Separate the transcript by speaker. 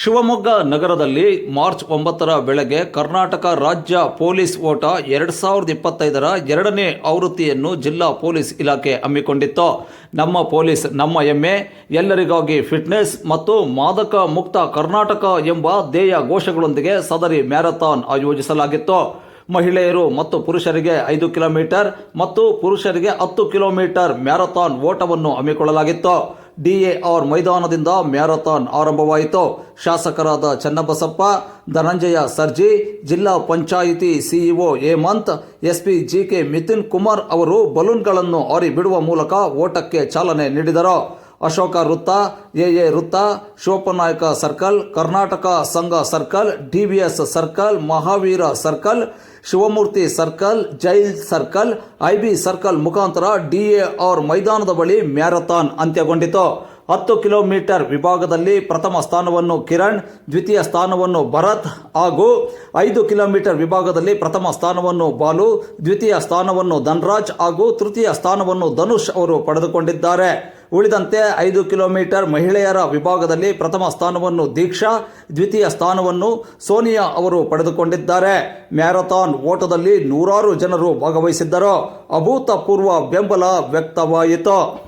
Speaker 1: ಶಿವಮೊಗ್ಗ ನಗರದಲ್ಲಿ ಮಾರ್ಚ್ ಒಂಬತ್ತರ ಬೆಳಗ್ಗೆ ಕರ್ನಾಟಕ ರಾಜ್ಯ ಪೊಲೀಸ್ ಓಟ ಎರಡು ಸಾವಿರದ ಇಪ್ಪತ್ತೈದರ ಎರಡನೇ ಆವೃತ್ತಿಯನ್ನು ಜಿಲ್ಲಾ ಪೊಲೀಸ್ ಇಲಾಖೆ ಹಮ್ಮಿಕೊಂಡಿತ್ತು. ನಮ್ಮ ಪೊಲೀಸ್, ನಮ್ಮ ಹೆಮ್ಮೆ ಎಲ್ಲರಿಗಾಗಿ ಫಿಟ್ನೆಸ್ ಮತ್ತು ಮಾದಕ ಮುಕ್ತ ಕರ್ನಾಟಕ ಎಂಬ ಧ್ಯೇಯ ಘೋಷಗಳೊಂದಿಗೆ ಸದರಿ ಮ್ಯಾರಥಾನ್ ಆಯೋಜಿಸಲಾಗಿತ್ತು. ಮಹಿಳೆಯರು ಮತ್ತು ಪುರುಷರಿಗೆ ಐದು ಕಿಲೋಮೀಟರ್ ಮತ್ತು ಪುರುಷರಿಗೆ ಹತ್ತು ಕಿಲೋಮೀಟರ್ ಮ್ಯಾರಥಾನ್ ಓಟವನ್ನು ಹಮ್ಮಿಕೊಳ್ಳಲಾಗಿತ್ತು. ಡಿಎಆರ್ ಮೈದಾನದಿಂದ ಮ್ಯಾರಥಾನ್ ಆರಂಭವಾಯಿತು. ಶಾಸಕರಾದ Channabasappa, Dhananjaya Sarji, Zilla Panchayat CEO Hemant, SP GK Mithun Kumar ಅವರು ಬಲೂನ್ಗಳನ್ನು ಆರಿ ಬಿಡುವ ಮೂಲಕ ಓಟಕ್ಕೆ ಚಾಲನೆ ನೀಡಿದರು. ಅಶೋಕ ವೃತ್ತ ಎ ಎ ವೃತ್ತ Shivappanayaka circle, Karnataka Sangha circle D B S circle, Mahavira circle, Shivamurthy circle, jail circle I B circle ಮುಖಾಂತರ D A DAR ಮೈದಾನದ ಬಳಿ ಮ್ಯಾರಥಾನ್ ಅಂತ್ಯಗೊಂಡಿತು. ಹತ್ತು ಕಿಲೋಮೀಟರ್ ವಿಭಾಗದಲ್ಲಿ ಪ್ರಥಮ ಸ್ಥಾನವನ್ನು ಕಿರಣ್, ದ್ವಿತೀಯ ಸ್ಥಾನವನ್ನು ಭರತ್ ಹಾಗೂ ಐದು ಕಿಲೋಮೀಟರ್ ವಿಭಾಗದಲ್ಲಿ ಪ್ರಥಮ ಸ್ಥಾನವನ್ನು ಬಾಲು, ದ್ವಿತೀಯ ಸ್ಥಾನವನ್ನು ಧನ್ರಾಜ್ ಹಾಗೂ ತೃತೀಯ ಸ್ಥಾನವನ್ನು ಧನುಷ್ ಅವರು ಪಡೆದುಕೊಂಡಿದ್ದಾರೆ. ಉಳಿದಂತೆ ಐದು ಕಿಲೋಮೀಟರ್ ಮಹಿಳೆಯರ ವಿಭಾಗದಲ್ಲಿ ಪ್ರಥಮ ಸ್ಥಾನವನ್ನು ದೀಕ್ಷಾ, ದ್ವಿತೀಯ ಸ್ಥಾನವನ್ನು ಸೋನಿಯಾ ಅವರು ಪಡೆದುಕೊಂಡಿದ್ದಾರೆ. ಮ್ಯಾರಥಾನ್ ಓಟದಲ್ಲಿ ನೂರಾರು ಜನರು ಭಾಗವಹಿಸಿದ್ದರು. ಅಭೂತಪೂರ್ವ ಬೆಂಬಲ ವ್ಯಕ್ತವಾಯಿತು.